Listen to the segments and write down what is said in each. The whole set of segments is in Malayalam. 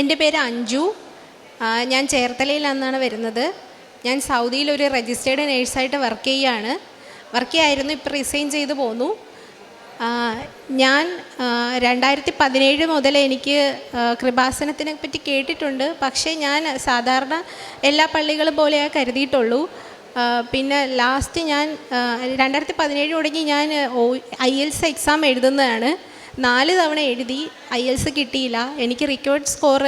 എന്റെ പേര് അഞ്ജു. ഞാൻ ചേർത്തലയിൽ നിന്നാണ് വരുന്നത്. ഞാൻ സൗദിയിൽ ഒരു രജിസ്റ്റേർഡ് നേഴ്സായിട്ട് വർക്ക് ചെയ്യുകയാണ് വർക്ക് ചെയ്യായിരുന്നു ഇപ്പോൾ റിസൈൻ ചെയ്തു പോന്നു. ഞാൻ രണ്ടായിരത്തി പതിനേഴ് മുതൽ എനിക്ക് കൃപാസനത്തിനെ പറ്റി കേട്ടിട്ടുണ്ട്. പക്ഷേ ഞാൻ സാധാരണ എല്ലാ പള്ളികളും പോലെയാ കരുതിയിട്ടുള്ളൂ. പിന്നെ ലാസ്റ്റ് ഞാൻ രണ്ടായിരത്തി പതിനേഴ് തുടങ്ങി ഞാൻ ഐ എൽസ് എക്സാം എഴുതുന്നതാണ്. നാല് തവണ എഴുതി ഐ എൽസ് കിട്ടിയില്ല. എനിക്ക് റിക്കോർഡ് സ്കോർ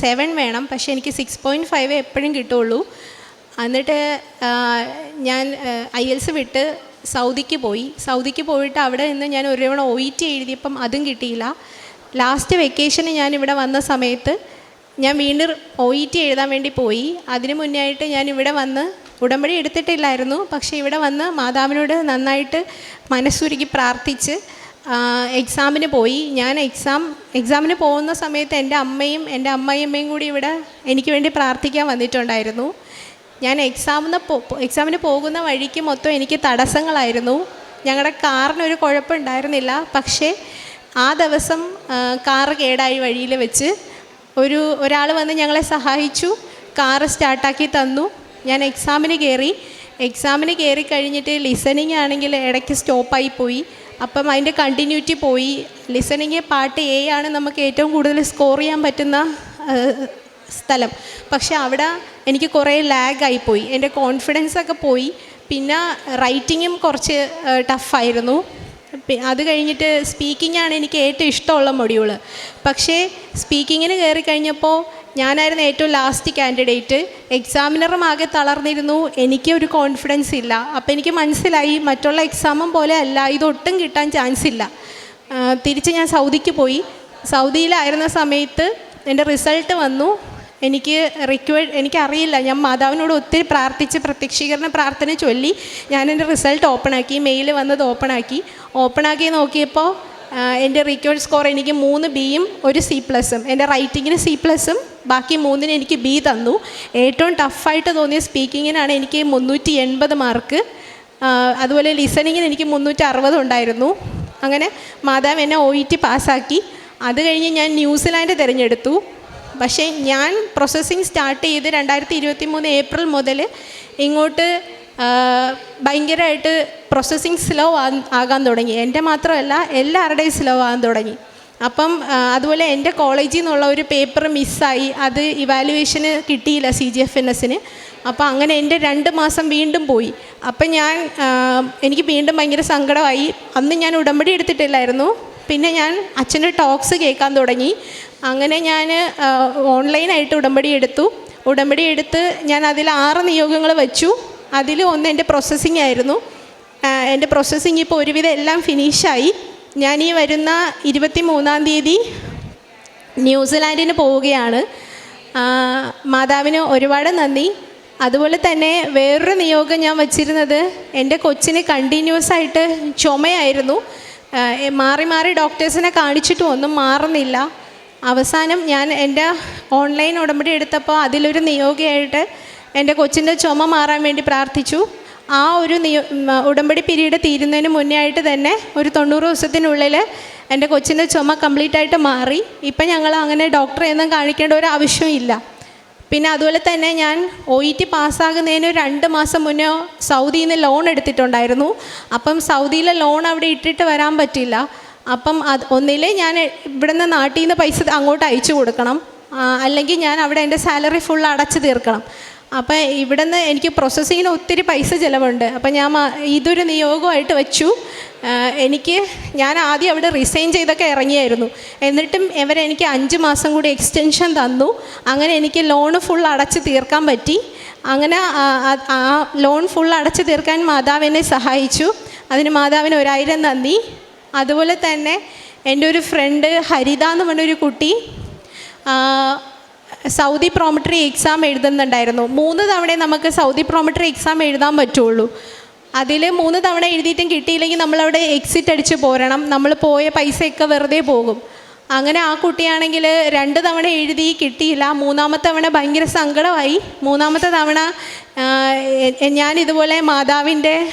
സെവൻ വേണം. പക്ഷേ എനിക്ക് സിക്സ് പോയിന്റ് ഫൈവ് എപ്പോഴും കിട്ടുള്ളൂ. എന്നിട്ട് ഞാൻ ഐ എൽസ് വിട്ട് സൗദിക്ക് പോയി. സൗദിക്ക് പോയിട്ട് അവിടെ നിന്ന് ഞാൻ ഒരു തവണ ഒ ഇ ടി എഴുതിയപ്പം അതും കിട്ടിയില്ല. ലാസ്റ്റ് വെക്കേഷന് ഞാൻ ഇവിടെ വന്ന സമയത്ത് ഞാൻ വീണ്ടും ഒ ഇ ടി എഴുതാൻ വേണ്ടി പോയി. അതിനു മുന്നേ ആയിട്ട് ഞാൻ ഇവിടെ വന്ന് ഉടമ്പടി എടുത്തിട്ടില്ലായിരുന്നു. പക്ഷേ ഇവിടെ വന്ന് മാതാവിനോട് നന്നായിട്ട് മനസ്സുരുക്കി പ്രാർത്ഥിച്ച് എക്സാമിന് പോയി. ഞാൻ എക്സാം എക്സാമിന് പോകുന്ന സമയത്ത് എന്റെ അമ്മയും എന്റെ അമ്മായിയമ്മയും കൂടി ഇവിടെ എനിക്ക് വേണ്ടി പ്രാർത്ഥിക്കാൻ വന്നിട്ടുണ്ടായിരുന്നു. ഞാൻ എക്സാമിന് എക്സാമിന് പോകുന്ന വഴിക്ക് മൊത്തം എനിക്ക് തടസ്സങ്ങളായിരുന്നു. ഞങ്ങളുടെ കാറിനൊരു കുഴപ്പമുണ്ടായിരുന്നില്ല. പക്ഷേ ആ ദിവസം കാറ് കേടായി വഴിയിൽ വെച്ച് ഒരു ഒരാൾ വന്ന് ഞങ്ങളെ സഹായിച്ചു. കാറ് സ്റ്റാർട്ടാക്കി തന്നു. ഞാൻ എക്സാമിന് കയറി. എക്സാമിന് കയറി കഴിഞ്ഞിട്ട് ലിസണിങ് ആണെങ്കിൽ ഇടയ്ക്ക് സ്റ്റോപ്പായി പോയി. അപ്പം അതിന്റെ കണ്ടിന്യൂറ്റി പോയി. ലിസണിങ് പാട്ട് എ ആണ് നമുക്ക് ഏറ്റവും കൂടുതൽ സ്കോർ ചെയ്യാൻ പറ്റുന്ന സ്ഥലം. പക്ഷെ അവിടെ എനിക്ക് കുറേ ലാഗായിപ്പോയി എന്റെ കോൺഫിഡൻസ് ഒക്കെ പോയി. പിന്നെ റൈറ്റിങ്ങും കുറച്ച് ടഫായിരുന്നു അത് കഴിഞ്ഞിട്ട് സ്പീക്കിംഗ് ആണ് എനിക്ക് ഏറ്റവും ഇഷ്ടമുള്ള മൊഡ്യൂൾ പക്ഷേ സ്പീക്കിങ്ങിന് കയറി കഴിഞ്ഞപ്പോൾ ഞാനായിരുന്നു ഏറ്റവും ലാസ്റ്റ് കാൻഡിഡേറ്റ് എക്സാമിനറും ആകെ തളർന്നിരുന്നു. എനിക്ക് ഒരു കോൺഫിഡൻസ് ഇല്ല. അപ്പോൾ എനിക്ക് മനസ്സിലായി മറ്റുള്ള എക്സാമും പോലെ അല്ല. ഇതൊട്ടും കിട്ടാൻ ചാൻസ് ഇല്ല. തിരിച്ച് ഞാൻ സൗദിക്ക് പോയി. സൗദിയിലായിരുന്ന സമയത്ത് എന്റെ റിസൾട്ട് വന്നു. എനിക്ക് റിക്വേഡ് എനിക്കറിയില്ല. ഞാൻ മാതാവിനോട് ഒത്തിരി പ്രാർത്ഥിച്ച് പ്രത്യക്ഷീകരണ പ്രാർത്ഥന ചൊല്ലി ഞാൻ എന്റെ റിസൾട്ട് ഓപ്പണാക്കി മെയിൽ വന്നത് ഓപ്പണാക്കി ഓപ്പണാക്കി നോക്കിയപ്പോൾ എന്റെ റിക്വയർഡ് സ്കോർ എനിക്ക് മൂന്ന് ബിയും ഒരു സി പ്ലസും എന്റെ റൈറ്റിങ്ങിന് സി പ്ലസും ബാക്കി മൂന്നിന് എനിക്ക് ബി തന്നു. ഏറ്റവും ടഫായിട്ട് തോന്നിയ സ്പീക്കിങ്ങിനാണ് എനിക്ക് മുന്നൂറ്റി എൺപത് മാർക്ക് അതുപോലെ ലിസണിങ്ങിന് എനിക്ക് മുന്നൂറ്റി അറുപത് ഉണ്ടായിരുന്നു. അങ്ങനെ മാതാവ് എന്നെ ഒ ഇ ടി പാസ്സാക്കി അത് കഴിഞ്ഞ് ഞാൻ ന്യൂസിലാൻഡ് തിരഞ്ഞെടുത്തു. പക്ഷേ ഞാൻ പ്രോസസ്സിങ് സ്റ്റാർട്ട് ചെയ്ത് രണ്ടായിരത്തി ഇരുപത്തി മൂന്ന് ഏപ്രിൽ മുതൽ ഇങ്ങോട്ട് ഭയങ്കരമായിട്ട് പ്രോസസ്സിങ് സ്ലോ ആകാൻ തുടങ്ങി. എന്റെ മാത്രമല്ല എല്ലാവരുടെയും സ്ലോ ആകാൻ തുടങ്ങി. അപ്പം അതുപോലെ എന്റെ കോളേജിൽ നിന്നുള്ള ഒരു പേപ്പർ മിസ്സായി അത് ഇവാലുവേഷന് കിട്ടിയില്ല സി ജി എഫ് എൻ എസിന് അപ്പോൾ അങ്ങനെ എന്റെ രണ്ട് മാസം വീണ്ടും പോയി. അപ്പം ഞാൻ എനിക്ക് വീണ്ടും ഭയങ്കര സങ്കടമായി. അന്ന് ഞാൻ ഉടമ്പടി എടുത്തിട്ടില്ലായിരുന്നു. പിന്നെ ഞാൻ അച്ഛന്റെ ടോക്സ് കേൾക്കാൻ തുടങ്ങി. അങ്ങനെ ഞാൻ ഓൺലൈനായിട്ട് ഉടമ്പടി എടുത്തു. ഉടമ്പടി എടുത്ത് ഞാൻ അതിൽ ആറ് നിയോഗങ്ങൾ വെച്ചു. അതിൽ ഒന്ന് എന്റെ പ്രോസസ്സിംഗ് ആയിരുന്നു. എന്റെ പ്രോസസ്സിംഗ് ഇപ്പോൾ ഒരുവിധം എല്ലാം ഫിനിഷായി ഞാൻ ഈ വരുന്ന ഇരുപത്തി മൂന്നാം തീയതി ന്യൂസിലാൻഡിന് പോവുകയാണ്. മാതാവിന് ഒരുപാട് നന്ദി. അതുപോലെ തന്നെ വേറൊരു നിയോഗം ഞാൻ വച്ചിരുന്നത് എന്റെ കൊച്ചിന് കണ്ടിന്യൂസ് ആയിട്ട് ചുമയായിരുന്നു. മാറി മാറി ഡോക്ടേഴ്സിനെ കാണിച്ചിട്ടും ഒന്നും മാറുന്നില്ല. അവസാനം ഞാൻ എന്റെ ഓൺലൈൻ ഉടമ്പടി എടുത്തപ്പോൾ അതിലൊരു നിയോഗിയായിട്ട് എന്റെ കൊച്ചിന്റെ ചുമ മാറാൻ വേണ്ടി പ്രാർത്ഥിച്ചു. ആ ഒരു നിയ ഉടമ്പടി പിരീഡ് തീരുന്നതിന് മുന്നേ ആയിട്ട് തന്നെ ഒരു തൊണ്ണൂറ് ദിവസത്തിനുള്ളിൽ എന്റെ കൊച്ചിന്റെ ചുമ കംപ്ലീറ്റ് ആയിട്ട് മാറി. ഇപ്പം ഞങ്ങൾ അങ്ങനെ ഡോക്ടറെ ഒന്നും കാണിക്കേണ്ട ഒരു ആവശ്യമില്ല പിന്നെ അതുപോലെ തന്നെ ഞാൻ ഒ ഇ ടി പാസ്സാകുന്നതിന് രണ്ട് മാസം മുന്നേ സൗദിയിൽ നിന്ന് ലോൺ എടുത്തിട്ടുണ്ടായിരുന്നു. അപ്പം സൗദിയിലെ ലോൺ അവിടെ ഇട്ടിട്ട് വരാൻ പറ്റില്ല അപ്പം അത് ഒന്നിലെ ഞാൻ ഇവിടുന്ന് നാട്ടിൽ നിന്ന് പൈസ അങ്ങോട്ട് അയച്ചു കൊടുക്കണം. അല്ലെങ്കിൽ ഞാൻ അവിടെ എന്റെ സാലറി ഫുൾ അടച്ചു തീർക്കണം. അപ്പം ഇവിടുന്ന് എനിക്ക് പ്രോസസ്സിങ്ങിന് ഒത്തിരി പൈസ ചിലവുണ്ട്. അപ്പം ഞാൻ ഇതൊരു നിയോഗമായിട്ട് വെച്ചു. എനിക്ക് ഞാൻ ആദ്യം അവിടെ റിസൈൻ ചെയ്തൊക്കെ ഇറങ്ങിയായിരുന്നു. എന്നിട്ടും ഇവരെനിക്ക് അഞ്ച് മാസം കൂടി എക്സ്റ്റൻഷൻ തന്നു. അങ്ങനെ എനിക്ക് ലോൺ ഫുൾ അടച്ച് തീർക്കാൻ പറ്റി. അങ്ങനെ ആ, ലോൺ ഫുൾ അടച്ച് തീർക്കാൻ മാതാവിനെ സഹായിച്ചു. അതിന് മാതാവിന് ഒരായിരം നന്ദി. അതുപോലെ തന്നെ എന്റെ ഒരു ഫ്രണ്ട് ഹരിത എന്ന് പറഞ്ഞൊരു കുട്ടി സൗദി പ്രോമിറ്ററി എക്സാം എഴുതുന്നുണ്ടായിരുന്നു. മൂന്ന് തവണ നമുക്ക് സൗദി പ്രോമിറ്ററി എക്സാം എഴുതാൻ പറ്റുള്ളൂ. അതിൽ മൂന്ന് തവണ എഴുതിയിട്ടും കിട്ടിയില്ലെങ്കിൽ നമ്മളവിടെ എക്സിറ്റ് അടിച്ച് പോരണം. നമ്മൾ പോയ പൈസയൊക്കെ വെറുതെ പോകും. അങ്ങനെ ആ കുട്ടിയാണെങ്കിൽ രണ്ട് തവണ എഴുതി കിട്ടിയില്ല. മൂന്നാമത്തെ തവണ ഭയങ്കര സങ്കടമായി. മൂന്നാമത്തെ തവണ ഞാൻ ഇതുപോലെ മാതാവിന്റെ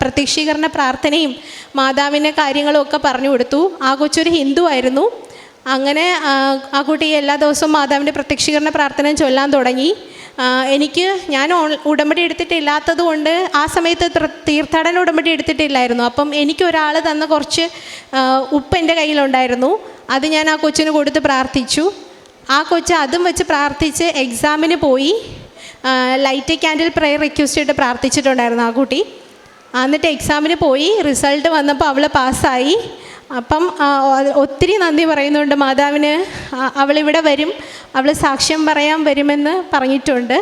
പ്രത്യക്ഷീകരണ പ്രാർത്ഥനയും മാതാവിന്റെ കാര്യങ്ങളും ഒക്കെ പറഞ്ഞു കൊടുത്തു. ആ കൊച്ചൊരു ഹിന്ദു ആയിരുന്നു. അങ്ങനെ ആ, കുട്ടി എല്ലാ ദിവസവും മാതാവിന്റെ പ്രത്യക്ഷീകരണ പ്രാർത്ഥന ചൊല്ലാൻ തുടങ്ങി. എനിക്ക് ഞാൻ ഉടമ്പടി എടുത്തിട്ടില്ലാത്തത് കൊണ്ട് ആ സമയത്ത് തീർത്ഥാടന ഉടമ്പടി എടുത്തിട്ടില്ലായിരുന്നു. അപ്പം എനിക്കൊരാൾ തന്ന കുറച്ച് ഉപ്പ് എന്റെ കയ്യിലുണ്ടായിരുന്നു. അത് ഞാൻ ആ കൊച്ചിന് കൊടുത്ത് പ്രാർത്ഥിച്ചു. ആ കൊച്ച് അതും വെച്ച് പ്രാർത്ഥിച്ച് എക്സാമിന് പോയി. ലൈറ്റ് ക്യാൻഡിൽ പ്രെയർ റിക്വസ്റ്റ് ചെയ്തിട്ട് പ്രാർത്ഥിച്ചിട്ടുണ്ടായിരുന്നു ആ കുട്ടി. എന്നിട്ട് എക്സാമിന് പോയി. റിസൾട്ട് വന്നപ്പോൾ അവൾ പാസ്സായി അപ്പം ഒത്തിരി നന്ദി പറയുന്നുണ്ട്. മാതാവിന് അവളിവിടെ വരും. അവൾ സാക്ഷ്യം പറയാൻ വരുമെന്ന് പറഞ്ഞിട്ടുണ്ട്.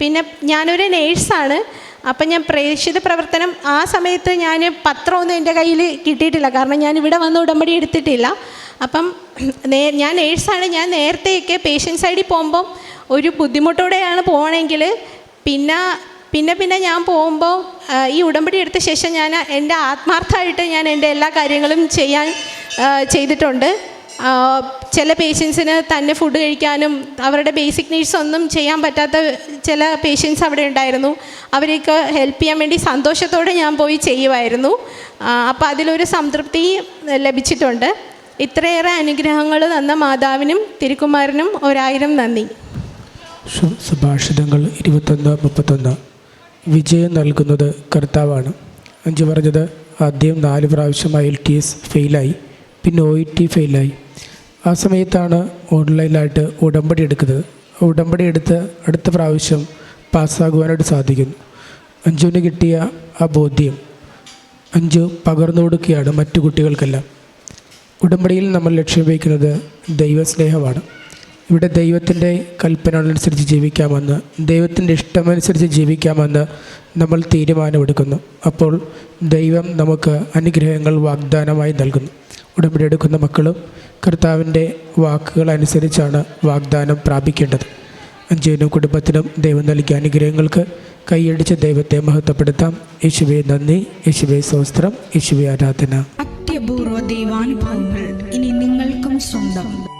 പിന്നെ ഞാനൊരു നേഴ്സാണ്. അപ്പം ഞാൻ പ്രേക്ഷിത പ്രവർത്തനം ആ സമയത്ത് ഞാൻ പത്രമൊന്നും എന്റെ കയ്യിൽ കിട്ടിയിട്ടില്ല. കാരണം ഞാൻ ഇവിടെ വന്ന് ഉടമ്പടി എടുത്തിട്ടില്ല. അപ്പം നേ ഞാൻ നേഴ്സാണ്. ഞാൻ നേരത്തെയൊക്കെ പേഷ്യന്റ് സൈഡിൽ പോകുമ്പം ഒരു ബുദ്ധിമുട്ടോടെയാണ് പോകണമെങ്കിൽ പിന്നെ പിന്നെ പിന്നെ ഞാൻ പോകുമ്പോൾ ഈ ഉടമ്പടി എടുത്ത ശേഷം ഞാൻ എന്റെ ആത്മാർത്ഥമായിട്ട് ഞാൻ എന്റെ എല്ലാ കാര്യങ്ങളും ചെയ്യാൻ ചെയ്തിട്ടുണ്ട്. ചില പേഷ്യൻസിന് തന്നെ ഫുഡ് കഴിക്കാനും അവരുടെ ബേസിക് നീഡ്സ് ഒന്നും ചെയ്യാൻ പറ്റാത്ത ചില പേഷ്യൻസ് അവിടെ ഉണ്ടായിരുന്നു. അവരെയൊക്കെ ഹെൽപ്പ് ചെയ്യാൻ വേണ്ടി സന്തോഷത്തോടെ ഞാൻ പോയി ചെയ്യുമായിരുന്നു. അപ്പോൾ അതിലൊരു സംതൃപ്തി ലഭിച്ചിട്ടുണ്ട്. ഇത്രയേറെ അനുഗ്രഹങ്ങൾ തന്ന മാതാവിനും തിരുക്കുമാരനും ഒരായിരം നന്ദി. സുഭാഷിതങ്ങൾ ഇരുപത്തൊന്ന് മുപ്പത്തൊന്ന്. വിജയം നൽകുന്നത് കർത്താവാണ്. അഞ്ചു പറഞ്ഞത് ആദ്യം നാല് പ്രാവശ്യം ഐ എൽ ടി എസ് ഫെയിലായി പിന്നെ ഒ ഇ ടി ഫെയിലായി. ആ സമയത്താണ് ഓൺലൈനായിട്ട് ഉടമ്പടി എടുക്കുന്നത്. ഉടമ്പടി എടുത്ത് അടുത്ത പ്രാവശ്യം പാസ്സാകുവാനായിട്ട് സാധിക്കുന്നു. അഞ്ചുവിന് കിട്ടിയ ആ ബോധ്യം അഞ്ചു പകർന്നു കൊടുക്കുകയാണ് മറ്റു കുട്ടികൾക്കെല്ലാം. ഉടമ്പടിയിൽ നമ്മൾ ലക്ഷ്യം വയ്ക്കുന്നത് ദൈവസ്നേഹമാണ്. ഇവിടെ ദൈവത്തിന്റെ കൽപ്പനകളനുസരിച്ച് ജീവിക്കാമെന്ന് ദൈവത്തിന്റെ ഇഷ്ടമനുസരിച്ച് ജീവിക്കാമെന്ന് നമ്മൾ തീരുമാനമെടുക്കുന്നു. അപ്പോൾ ദൈവം നമുക്ക് അനുഗ്രഹങ്ങൾ വാഗ്ദാനമായി നൽകുന്നു. ഉടമ്പടി എടുക്കുന്ന മക്കളും കർത്താവിന്റെ വാക്കുകൾ അനുസരിച്ചാണ് വാഗ്ദാനം പ്രാപിക്കേണ്ടത്. അഞ്ചിനും കുടുംബത്തിനും ദൈവം നൽകിയ അനുഗ്രഹങ്ങൾക്ക് കൈയടിച്ച് ദൈവത്തെ മഹത്വപ്പെടുത്താം. യേശുവെ നന്ദി. യേശുവെ സ്വസ്ത്രം യേശുവെ ആരാധന. അത്യപൂർവ ദൈവാനുഭവങ്ങൾ ഇനി നിങ്ങൾക്കും സ്വന്തം.